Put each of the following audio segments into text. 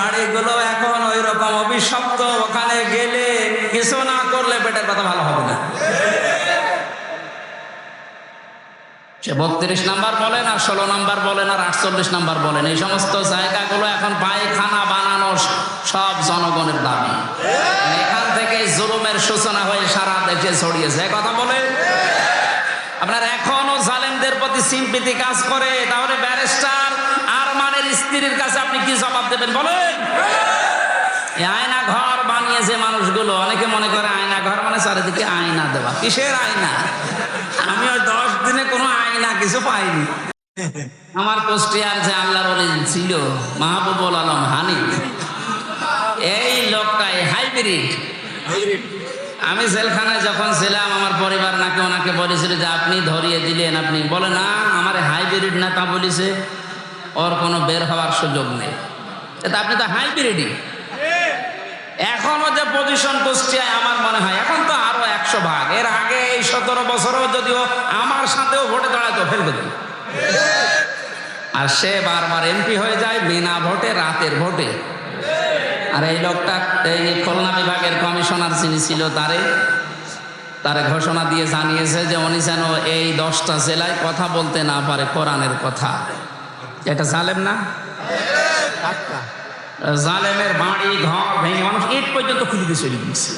বাড়িগুলো এখন ওই রকম অভিশপ্ত, ওখানে গেলে কিছু না করলে পেটের কথা ভালো হবে না। সে বত্রিশ নাম্বার বলেন আর ষোলো নাম্বার বলেন আর আটচল্লিশ নাম্বার বলেন এই সমস্ত জায়গাগুলো এখন পায়খানা বানানো সব জনগণের দাবি। এখান থেকে জুলুমের সূচনা হয়ে সারা দেশে ছড়িয়েছে। কথা বলে? আপনার এখনও জালেমদের প্রতি সিম্পিতি কাজ করে, তাহলে ব্যারিস্টার স্ত্রীর কাছে আপনি কি জবাব দেবেন বলেন? আয়না ঘর বানিয়েছে মানুষগুলো অনেকে মনে করে আয়না ঘর মানে চারিদিকে আয়না দেওয়া। কিসের আয়না? আমি ওই দশ দিনে কোনো আয়না কিছু পাইনি। আমার কুষ্টিয়ার যে আল্লাহর ওলি ছিল মাহবুবুল আলম হানি এই লোকটাই হাইব্রিড। আমি জেলখানায় যখন ছিলাম আমার পরিবার নাকি ওনাকে বলেছিল যে আপনি ধরিয়ে দিলেন আপনি বলে না আমার হাইব্রিড না তা বলেছে ওর কোনো বের হওয়ার সুযোগ নেই। এটা আপনি তো হাইব্রিডই এখনও যে পজিশন কুষ্টিয়ায় আমার মনে হয়, এখন তো আরও একশো ভাগ। এর আগে এই সতেরো বছরও যদিও আমার সাথেও ভোটে দাঁড়াতো ফেলবে আর সে বারবার এমপি হয়ে যায় বিনা ভোটে, রাতের ভোটে। আর এই লোকটা, এই খুলনা বিভাগের কমিশনার যিনি ছিল তারে তারে ঘোষণা দিয়ে জানিয়েছে যে উনি যেন এই দশটা জেলায় কথা বলতে না পারে, কোরআনের কথা। এটা জালেম না? জালেমের বাড়ি ঘর ভেঙে মানুষ ইট পর্যন্ত খুঁজে দিয়ে চলে গিয়েছে।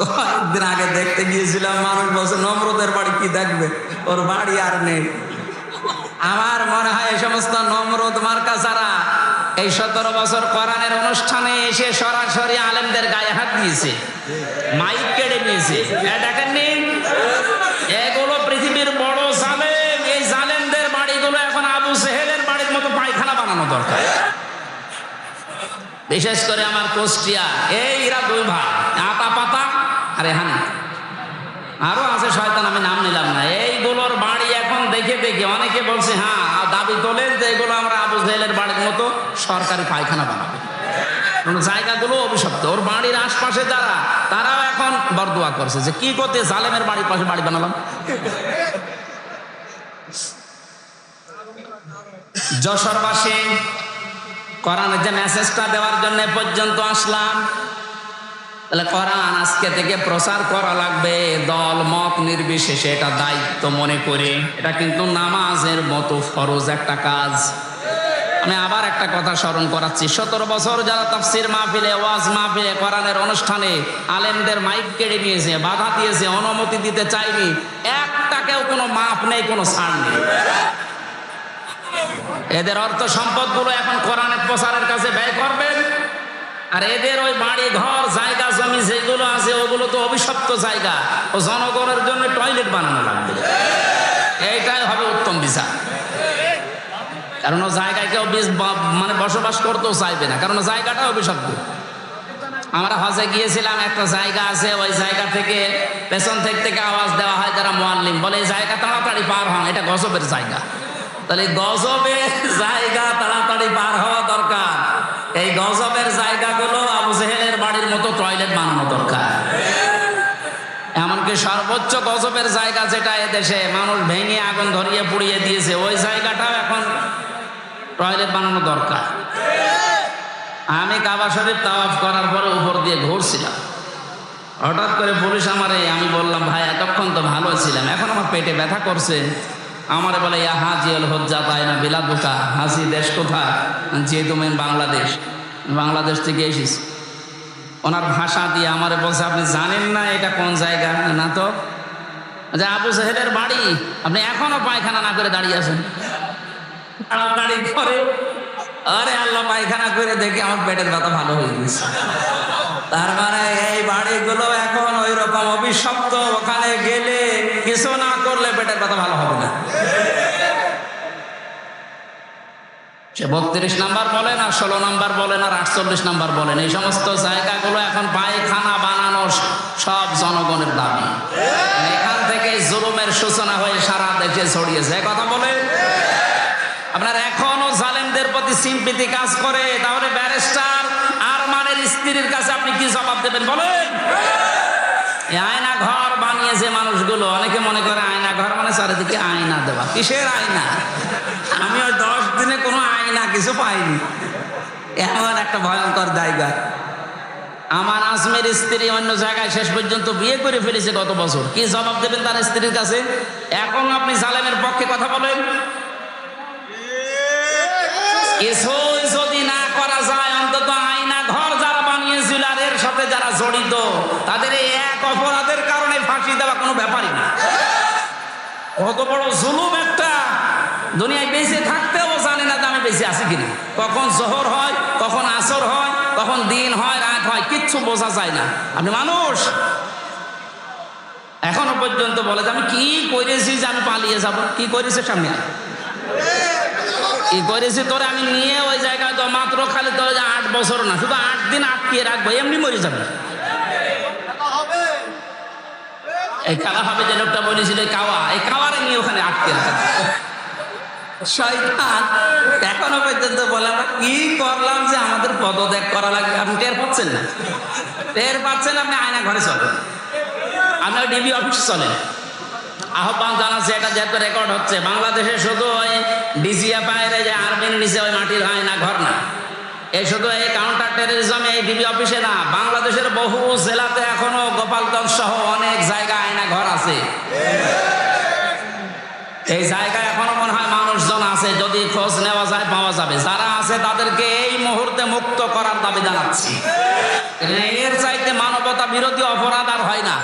কয়েকদিন আগে দেখতে গিয়েছিলাম মানুষ বলছে নম্রদের বাড়ি কি দেখবে? ওর বাড়ি আর নেই। আমার মনে হয় এই সমস্ত নম্রত মার্কা যারা এই সতেরো বছর কোরআনের অনুষ্ঠানে এসে সরাসরি আলেমদের গায়ে হাত দিয়েছে মাইক কেড়ে নিয়েছে। দেখেননি এগুলো পৃথিবীর বড় জালেম এই জালেমদের বাড়িগুলো এখন আবু সেহেলের বাড়ির মতো পায়খানা বানানো দরকার বিশেষ করে আমার কোষ্টিয়া। এইরা দুই ভাই। আতা পাতা, আর হানি। আরও আছে শয়তান, আমি নাম নিলাম না। এইগুলোর বাড়ি এখন দেখে দেখে অনেকে বলছে হ্যাঁ দাবি তোলেন যে এগুলো আমরা আবু জেলের বাড়ির মতো সরকারি পায়খানা বানাবে। জায়গাগুলো অভিশপ্ত। ওর বাড়ির আশপাশে যারা, তারাও এখন বরদোয়া করছে যে, কি করতে, জালেমের বাড়ির পাশে বাড়ি বানালাম? যশোরবাসী কোরআনের যে মেসেজটা দেওয়ার জন্য পর্যন্ত আসলাম। তাহলে কোরআন আজকে থেকে প্রচার করা লাগবে, দল, মত নির্বিশেষে, এটা দায়িত্ব মনে করে। এটা কিন্তু নামাজের মতো ফরজ একটা কাজ। আমি আবার একটা কথা স্মরণ করাচ্ছি। সতেরো বছর যারা তাফসির মাহফিলে, ওয়াজ মাহফিলে, কোরআনের অনুষ্ঠানে আলেমদের মাইক কেড়ে নিয়েছে, বাধা দিয়েছে, অনুমতি দিতে চাইনি একটাকেও কোনো মাপ নেই, কোনো ছাড় নেই। এদের অর্থ সম্পদগুলো এখন কোরআনের প্রচারের কাছে ব্যয় করবেন। আর এদের ওই বাড়ি, ঘর, জায়গা, জমি যেগুলো আছে, ওগুলো তো অভিশপ্ত জায়গা। ও জনগণের জন্য টয়লেট বানানো লাগবে। এইটাই হবে উত্তম বিচার। কারণ জায়গায় কেউ মানে বসবাস করতেও চাইবে না। কারণ জায়গাটা অভিশপ্ত। আমরা হজে গিয়েছিলাম, একটা জায়গা আছে, ওই জায়গা থেকে পেছন থেকে থেকে আওয়াজ দেওয়া হয় যারা মোয়াল্লিম। বলে, এই জায়গা তাড়াতাড়ি পার হন, এটা গজবের জায়গা। তাহলে গজবের জায়গা তাড়াতাড়ি পার হওয়া দরকার। এই গজবের জায়গাগুলো আবু জেহেলের বাড়ির মতো টয়লেট বানানো দরকার। এমনকি সর্বোচ্চ গজবের জায়গা যেটা এদেশে মানুষ ভেঙে আগুন ধরিয়ে পুড়িয়ে দিয়েছে, ওই জায়গাটাও এখন টয়লেট বানানো দরকার। আমি কাবা শরীফ তাওয়াফ করার পরে উপর দিয়ে ঘুরছিলাম। হঠাৎ করে পুলিশ আমারে, আমি বললাম, ভাই, এতক্ষণ তো ভালো ছিলাম, এখন আমার পেটে ব্যথা করছে। আমারে বলে, ইয়া হাজিয়াল হজ্জা, তাই না বিলা দুকা হাসি দেশ কোথায়? যে তুমি বাংলাদেশ বাংলাদেশ থেকে এসেছি। ওনার ভাষা দিয়ে আমার বলছে, আপনি জানেন না এটা কোন জায়গা? না তো? যে আবু সাহেবের বাড়ি, আপনি এখনও পায়খানা না করে দাঁড়িয়ে আছেন? তাড়াতাড়ি করে আরে আল্লাহ, পায়খানা করে দেখি আমার পেটের ব্যথা ভালো হয়ে গেছে। তার মানে এই বাড়িগুলো এখন ওই রকম অভিশপ্ত, ওখানে গেলে কিছু না করলে পেটের ব্যথা ভালো হবে না। সে বত্রিশ নাম্বার বলেন আর ষোলো নাম্বার বলেন আর আটচল্লিশ নাম্বার বলেন এই সমস্ত জায়গাগুলো এখন পায়খানা বানানো সব জনগণের দাবি। এখান থেকে জুলুমের সূচনা হয়ে সারা দেশে ছড়িয়েছে। কথা বলে আপনার এখনও জালেমদের প্রতি সিম্পিতি কাজ করে তাহলে ব্যারিস্টার আর মানের স্ত্রীর কাছে আপনি কি জবাব দেবেন বলেন? আয়না ঘর বানিয়েছে মানুষগুলো অনেকে মনে করে আয়না ঘর মানে চারিদিকে আয়না দেওয়া। কিসের আয়না আমি ওই দশ দিনে কোনো আয়না কিছু পাইনি। এমন একটা ভয়ঙ্কর জায়গা। আমার আজমের স্ত্রী অন্য জায়গায় শেষ পর্যন্ত বিয়ে করে ফেলেছে গত বছর। কি জবাব দেবেন তার স্ত্রীর কাছে? এখন আপনি জালেমের পক্ষে কথা বলেন। যদি না করা যায়, অন্তত ঘর যারা সাথে যারা জড়িত, তাদের এই এক অপরাধের কারণে ফাঁসি দেওয়া কোনো ব্যাপারই না। কত বড় জুলুম একটা। দুনিয়ায় বেঁচে থাকতেও জানে না আমি বেঁচে আছি কিনা। কখন জোহর হয়, কখন আসর হয়, কখন দিন হয়, রাত হয়, কিচ্ছু বোঝা যায় না। আপনি মানুষ। এখনও পর্যন্ত বলে যে আমি কি করেছি যে আমি পালিয়ে যাব? কি করেছে সামনে? কি করেছি তোরে আমি নিয়ে ওই জায়গায় তো মাত্র খালি তোর আট বছর না, শুধু আট দিন আটকিয়ে রাখব, এমনি মরে যাবে। কালা হবে যে লোকটা বলেছিল কাওয়া, এই নিয়ে ওখানে আটকে এখনও পর্যন্ত কি করলাম যে আমাদের পদত্যাগ করা লাগবে? আপনি টের পাচ্ছেন না? টের পাচ্ছেন আপনি আয়না ঘরে চলেন। আপনি ডিবি চলেন। আহ্বান জানাচ্ছে, এটা যেহেতু রেকর্ড হচ্ছে, বাংলাদেশে শুধু ওই ডিজিএফআইয়ের যে আর্মির নিচে ওই মাটির আয়না ঘর না। এই শুধু এই কাউন্টার টেরোরিজম এই ডিবি অফিসে না, বাংলাদেশের বহু জেলাতে এখনও গোপালগঞ্জ সহ অনেক জায়গা আয়না ঘর আছে। এই জায়গায় এখনও মনে হয় মানুষজন আছে, যদি খোঁজ নেওয়া যায় পাওয়া যাবে। যারা আছে তাদেরকে এই মুহূর্তে মুক্ত করার দাবি জানাচ্ছি। এর চাইতে মানবতা বিরোধী অপরাধ আর হয় না।